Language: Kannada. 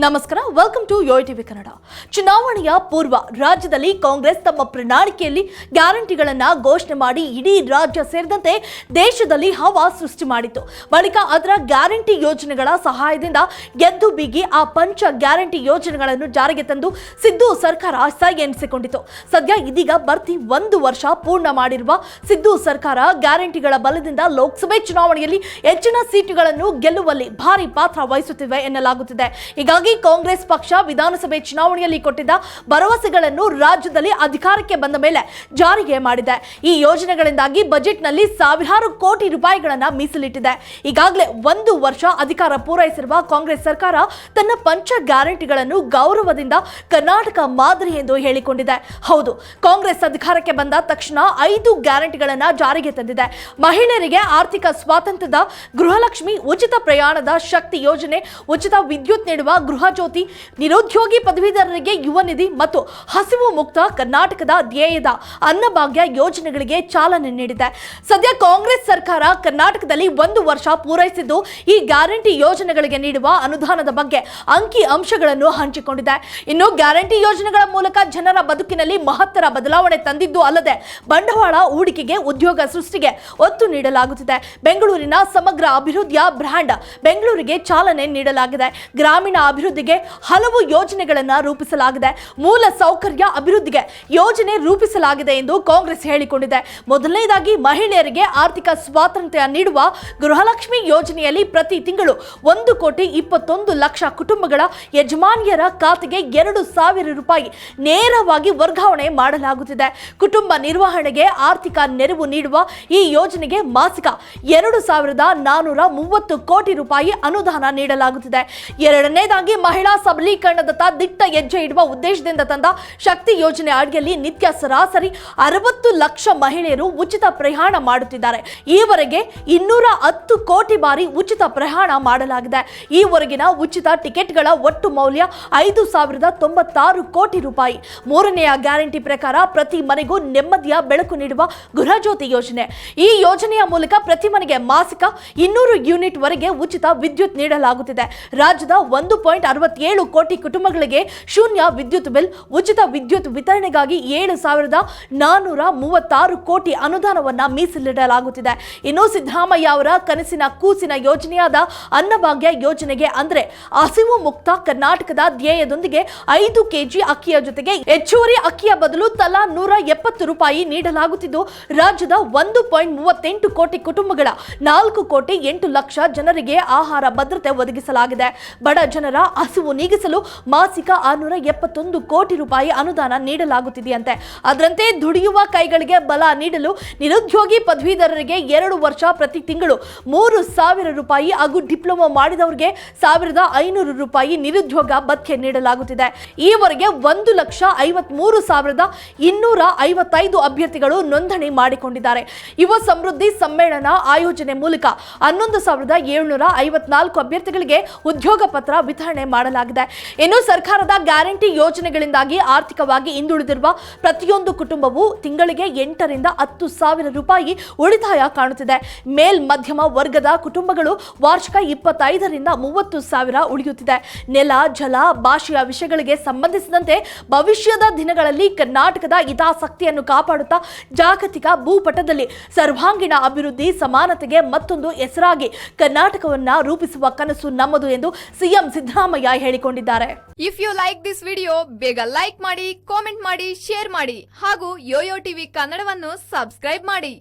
ನಮಸ್ಕಾರ welcome to Yo TV Kannada ಚುನಾವಣೆಯ ಪೂರ್ವ ರಾಜ್ಯದಲ್ಲಿ ಕಾಂಗ್ರೆಸ್ ತಮ್ಮ ಪ್ರಣಾಳಿಕೆಯಲ್ಲಿ ಗ್ಯಾರಂಟಿಗಳನ್ನ ಘೋಷಣೆ ಮಾಡಿ ಇಡೀ ರಾಜ್ಯ ಸೇರಿದಂತೆ ದೇಶದಲ್ಲಿ ಹವಾ ಸೃಷ್ಟಿ ಮಾಡಿತ್ತು. ಬಳಿಕ ಅದರ ಗ್ಯಾರಂಟಿ ಯೋಜನೆಗಳ ಸಹಾಯದಿಂದ ಗೆದ್ದು ಬಿಗಿ ಆ ಪಂಚ ಗ್ಯಾರಂಟಿ ಯೋಜನೆಗಳನ್ನು ಜಾರಿಗೆ ತಂದು ಸಿದ್ದು ಸರ್ಕಾರ ಸೈ ಎನಿಸಿಕೊಂಡಿತು ಸದ್ಯ ಇದೀಗ ಬರ್ತಿ ಒಂದು ವರ್ಷ ಪೂರ್ಣ ಮಾಡಿರುವ ಸಿದ್ದು ಸರ್ಕಾರ ಗ್ಯಾರಂಟಿಗಳ ಬಲದಿಂದ ಲೋಕಸಭೆ ಚುನಾವಣೆಯಲ್ಲಿ ಹೆಚ್ಚಿನ ಸೀಟುಗಳನ್ನು ಗೆಲ್ಲುವಲ್ಲಿ ಭಾರಿ ಪಾತ್ರ ವಹಿಸುತ್ತಿವೆ ಎನ್ನಲಾಗುತ್ತಿದೆ. ಹೀಗಾಗಿ ಕಾಂಗ್ರೆಸ್ ಪಕ್ಷ ವಿಧಾನಸಭೆ ಚುನಾವಣೆಯಲ್ಲಿ ಕೊಟ್ಟಿದ್ದ ಭರವಸೆಗಳನ್ನು ರಾಜ್ಯದಲ್ಲಿ ಅಧಿಕಾರಕ್ಕೆ ಬಂದ ಮೇಲೆ ಜಾರಿಗೆ ಮಾಡಿದೆ. ಈ ಯೋಜನೆಗಳಿಂದಾಗಿ ಬಜೆಟ್ನಲ್ಲಿ ಸಾವಿರಾರು ಕೋಟಿ ರೂಪಾಯಿಗಳನ್ನ ಮೀಸಲಿಟ್ಟಿದೆ. ಈಗಾಗಲೇ ಒಂದು ವರ್ಷ ಅಧಿಕಾರ ಪೂರೈಸಿರುವ ಕಾಂಗ್ರೆಸ್ ಸರ್ಕಾರ ತನ್ನ ಪಂಚ ಗ್ಯಾರಂಟಿಗಳನ್ನು ಗೌರವದಿಂದ ಕರ್ನಾಟಕ ಮಾದರಿ ಎಂದು ಹೇಳಿಕೊಂಡಿದೆ. ಹೌದು, ಕಾಂಗ್ರೆಸ್ ಅಧಿಕಾರಕ್ಕೆ ಬಂದ ತಕ್ಷಣ ಐದು ಗ್ಯಾರಂಟಿಗಳನ್ನ ಜಾರಿಗೆ ತಂದಿದೆ. ಮಹಿಳೆಯರಿಗೆ ಆರ್ಥಿಕ ಸ್ವಾತಂತ್ರ್ಯದ ಗೃಹಲಕ್ಷ್ಮಿ ಉಚಿತ ಪ್ರಯಾಣದ ಶಕ್ತಿ ಯೋಜನೆ, ಉಚಿತ ವಿದ್ಯುತ್ ನೀಡುವ ಗೃಹ ಜ್ಯೋತಿ ನಿರುದ್ಯೋಗಿ ಪದವೀಧರರಿಗೆ ಯುವ ನಿಧಿ ಮತ್ತು ಹಸಿವು ಮುಕ್ತ ಕರ್ನಾಟಕದ ಧ್ಯೇಯದ ಅನ್ನಭಾಗ್ಯ ಯೋಜನೆಗಳಿಗೆ ಚಾಲನೆ ನೀಡಿದೆ. ಸದ್ಯ ಕಾಂಗ್ರೆಸ್ ಸರ್ಕಾರ ಕರ್ನಾಟಕದಲ್ಲಿ ಒಂದು ವರ್ಷ ಪೂರೈಸಿದ್ದು ಈ ಗ್ಯಾರಂಟಿ ಯೋಜನೆಗಳಿಗೆ ನೀಡುವ ಅನುದಾನದ ಬಗ್ಗೆ ಅಂಕಿ ಅಂಶಗಳನ್ನು ಹಂಚಿಕೊಂಡಿದೆ. ಇನ್ನು ಗ್ಯಾರಂಟಿ ಯೋಜನೆಗಳ ಮೂಲಕ ಜನರ ಬದುಕಿನಲ್ಲಿ ಮಹತ್ತರ ಬದಲಾವಣೆ ತಂದಿದ್ದು ಅಲ್ಲದೆ ಬಂಡವಾಳ ಹೂಡಿಕೆಗೆ ಉದ್ಯೋಗ ಸೃಷ್ಟಿಗೆ ಒತ್ತು ನೀಡಲಾಗುತ್ತಿದೆ. ಬೆಂಗಳೂರಿನ ಸಮಗ್ರ ಅಭಿವೃದ್ಧಿಯ ಬ್ರ್ಯಾಂಡ್ ಬೆಂಗಳೂರಿಗೆ ಚಾಲನೆ ನೀಡಲಾಗಿದೆ. ಗ್ರಾಮೀಣ ಅಭಿವೃದ್ಧಿಗೆ ಹಲವು ಯೋಜನೆಗಳನ್ನು ರೂಪಿಸಲಾಗಿದೆ. ಮೂಲ ಸೌಕರ್ಯ ಅಭಿವೃದ್ಧಿಗೆ ಯೋಜನೆ ರೂಪಿಸಲಾಗಿದೆ ಎಂದು ಕಾಂಗ್ರೆಸ್ ಹೇಳಿಕೊಂಡಿದೆ. ಮೊದಲನೇದಾಗಿ ಮಹಿಳೆಯರಿಗೆ ಆರ್ಥಿಕ ಸ್ವಾತಂತ್ರ್ಯ ನೀಡುವ ಗೃಹಲಕ್ಷ್ಮಿ ಯೋಜನೆಯಲ್ಲಿ ಪ್ರತಿ ತಿಂಗಳು ಒಂದು ಕೋಟಿ ಇಪ್ಪತ್ತೊಂದು ಲಕ್ಷ ಕುಟುಂಬಗಳ ಯಜಮಾನಿಯರ ಖಾತೆಗೆ ಎರಡು ಸಾವಿರ ರೂಪಾಯಿ ನೇರವಾಗಿ ವರ್ಗಾವಣೆ ಮಾಡಲಾಗುತ್ತಿದೆ. ಕುಟುಂಬ ನಿರ್ವಹಣೆಗೆ ಆರ್ಥಿಕ ನೆರವು ನೀಡುವ ಈ ಯೋಜನೆಗೆ ಮಾಸಿಕ ಎರಡು ಸಾವಿರದ ನಾನೂರ ಮೂವತ್ತು ಕೋಟಿ ರೂಪಾಯಿ ಅನುದಾನ ನೀಡಲಾಗುತ್ತಿದೆ. ಎರಡನೇದಾಗಿ ಮಹಿಳಾ ಸಬಲೀಕರಣದತ್ತ ದಿಟ್ಟ ಹೆಜ್ಜೆ ಇಡುವ ಉದ್ದೇಶದಿಂದ ತಂದ ಶಕ್ತಿ ಯೋಜನೆ ಅಡಿಯಲ್ಲಿ ನಿತ್ಯ ಸರಾಸರಿ ಅರವತ್ತು ಲಕ್ಷ ಮಹಿಳೆಯರು ಉಚಿತ ಪ್ರಯಾಣ ಮಾಡುತ್ತಿದ್ದಾರೆ. ಈವರೆಗೆ ಇನ್ನೂರ ಹತ್ತು ಕೋಟಿ ಬಾರಿ ಉಚಿತ ಪ್ರಯಾಣ ಮಾಡಲಾಗಿದೆ. ಈವರೆಗಿನ ಉಚಿತ ಟಿಕೆಟ್ಗಳ ಒಟ್ಟು ಮೌಲ್ಯ ಐದು ಸಾವಿರದ ತೊಂಬತ್ತಾರು ಕೋಟಿ ರೂಪಾಯಿ. ಮೂರನೆಯ ಗ್ಯಾರಂಟಿ ಪ್ರಕಾರ ಪ್ರತಿ ಮನೆಗೂ ನೆಮ್ಮದಿಯ ಬೆಳಕು ನೀಡುವ ಗೃಹಜ್ಯೋತಿ ಯೋಜನೆ. ಈ ಯೋಜನೆಯ ಮೂಲಕ ಪ್ರತಿ ಮನೆಗೆ ಮಾಸಿಕ ಇನ್ನೂರು ಯೂನಿಟ್ ವರೆಗೆ ಉಚಿತ ವಿದ್ಯುತ್ ನೀಡಲಾಗುತ್ತಿದೆ. ರಾಜ್ಯದ ಒಂದು ಪಾಯಿಂಟ್ ಅರವತ್ತೇಳು ಕೋಟಿ ಕುಟುಂಬಗಳಿಗೆ ಶೂನ್ಯ ವಿದ್ಯುತ್ ಬಿಲ್, ಉಚಿತ ವಿದ್ಯುತ್ ವಿತರಣೆಗಾಗಿ ಏಳು ಸಾವಿರದ ನಾನ್ನೂರ ಮೂವತ್ತಾರು ಕೋಟಿ ಅನುದಾನವನ್ನು ಮೀಸಲಿಡಲಾಗುತ್ತಿದೆ. ಇನ್ನು ಸಿದ್ದರಾಮಯ್ಯ ಅವರ ಕನಸಿನ ಕೂಸಿನ ಯೋಜನೆಯಾದ ಅನ್ನಭಾಗ್ಯ ಯೋಜನೆಗೆ ಅಂದರೆ ಹಸಿವು ಮುಕ್ತ ಕರ್ನಾಟಕದ ಧ್ಯೇಯದೊಂದಿಗೆ ಐದು ಕೆಜಿ ಅಕ್ಕಿಯ ಜೊತೆಗೆ ಹೆಚ್ಚುವರಿ ಅಕ್ಕಿಯ ಬದಲು ತಲಾ ನೂರ ಎಪ್ಪತ್ತು ರೂಪಾಯಿ ನೀಡಲಾಗುತ್ತಿದ್ದು, ರಾಜ್ಯದ ಒಂದು ಪಾಯಿಂಟ್ ಮೂವತ್ತೆಂಟು ಕೋಟಿ ಕುಟುಂಬಗಳ ನಾಲ್ಕು ಕೋಟಿ ಎಂಟು ಲಕ್ಷ ಜನರಿಗೆ ಆಹಾರ ಭದ್ರತೆ ಒದಗಿಸಲಾಗಿದೆ. ಬಡ ಜನರ ಹಸಿವು ನೀಗಿಸಲು ಮಾಸಿಕ ಆರುನೂರ ಎಪ್ಪತ್ತೊಂದು ಕೋಟಿ ರೂಪಾಯಿ ಅನುದಾನ ನೀಡಲಾಗುತ್ತಿದೆಯಂತೆ. ಅದರಂತೆ ದುಡಿಯುವ ಕೈಗಳಿಗೆ ಬಲ ನೀಡಲು ನಿರುದ್ಯೋಗಿ ಪದವೀಧರರಿಗೆ ಎರಡು ವರ್ಷ ಪ್ರತಿ ತಿಂಗಳು ಮೂರು ಸಾವಿರ ರೂಪಾಯಿ ಹಾಗೂ ಡಿಪ್ಲೊಮಾ ಮಾಡಿದವರಿಗೆ ಸಾವಿರದ ಐನೂರು ರೂಪಾಯಿ ನಿರುದ್ಯೋಗ ಭತ್ಯೆ ನೀಡಲಾಗುತ್ತಿದೆ. ಈವರೆಗೆ ಒಂದು ಲಕ್ಷ ಐವತ್ಮೂರು ಸಾವಿರದ ಇನ್ನೂರ ಐವತ್ತೈದು ಅಭ್ಯರ್ಥಿಗಳು ನೋಂದಣಿ ಮಾಡಿಕೊಂಡಿದ್ದಾರೆ. ಯುವ ಸಮೃದ್ಧಿ ಸಮ್ಮೇಳನ ಆಯೋಜನೆ ಮೂಲಕ ಹನ್ನೊಂದು ಸಾವಿರದ ಏಳುನೂರ ಐವತ್ನಾಲ್ಕು ಅಭ್ಯರ್ಥಿಗಳಿಗೆ ಉದ್ಯೋಗ ಪತ್ರ ವಿತರಣೆ ಮಾಡಲಾಗಿದೆ. ಇನ್ನು ಸರ್ಕಾರದ ಗ್ಯಾರಂಟಿ ಯೋಜನೆಗಳಿಂದಾಗಿ ಆರ್ಥಿಕವಾಗಿ ಹಿಂದುಳಿದಿರುವ ಪ್ರತಿಯೊಂದು ಕುಟುಂಬವು ತಿಂಗಳಿಗೆ ಎಂಟರಿಂದ ಹತ್ತು ಸಾವಿರ ರೂಪಾಯಿ ಉಳಿತಾಯ ಕಾಣುತ್ತಿದೆ. ಮೇಲ್, ಮಧ್ಯಮ ವರ್ಗದ ಕುಟುಂಬಗಳು ವಾರ್ಷಿಕ ಇಪ್ಪತ್ತೈದರಿಂದ ಮೂವತ್ತು ಸಾವಿರ ಉಳಿಯುತ್ತಿದೆ. ನೆಲ, ಜಲ, ಭಾಷೆಯ ವಿಷಯಗಳಿಗೆ ಸಂಬಂಧಿಸಿದಂತೆ ಭವಿಷ್ಯದ ದಿನಗಳಲ್ಲಿ ಕರ್ನಾಟಕದ ಹಿತಾಸಕ್ತಿಯನ್ನು ಕಾಪಾಡುತ್ತಾ ಜಾಗತಿಕ ಭೂಪಟದಲ್ಲಿ ಸರ್ವಾಂಗೀಣ ಅಭಿವೃದ್ಧಿ, ಸಮಾನತೆಗೆ ಮತ್ತೊಂದು ಹೆಸರಾಗಿ ಕರ್ನಾಟಕವನ್ನ ರೂಪಿಸುವ ಕನಸು ನಮ್ಮದು ಎಂದು ಸಿಎಂ ಸಿದ್ದರಾಮಯ್ಯ ಹೇಳಿಕೊಂಡಿದ್ದಾರೆ. If you like this video ಬೇಗ ಲೈಕ್ ಮಾಡಿ ಕಾಮೆಂಟ್ ಮಾಡಿ ಶೇರ್ ಮಾಡಿ ಹಾಗೂ ಯೋಯೋ ಟಿವಿ ಕನ್ನಡವನ್ನು ಸಬ್ಸ್ಕ್ರೈಬ್ ಮಾಡಿ.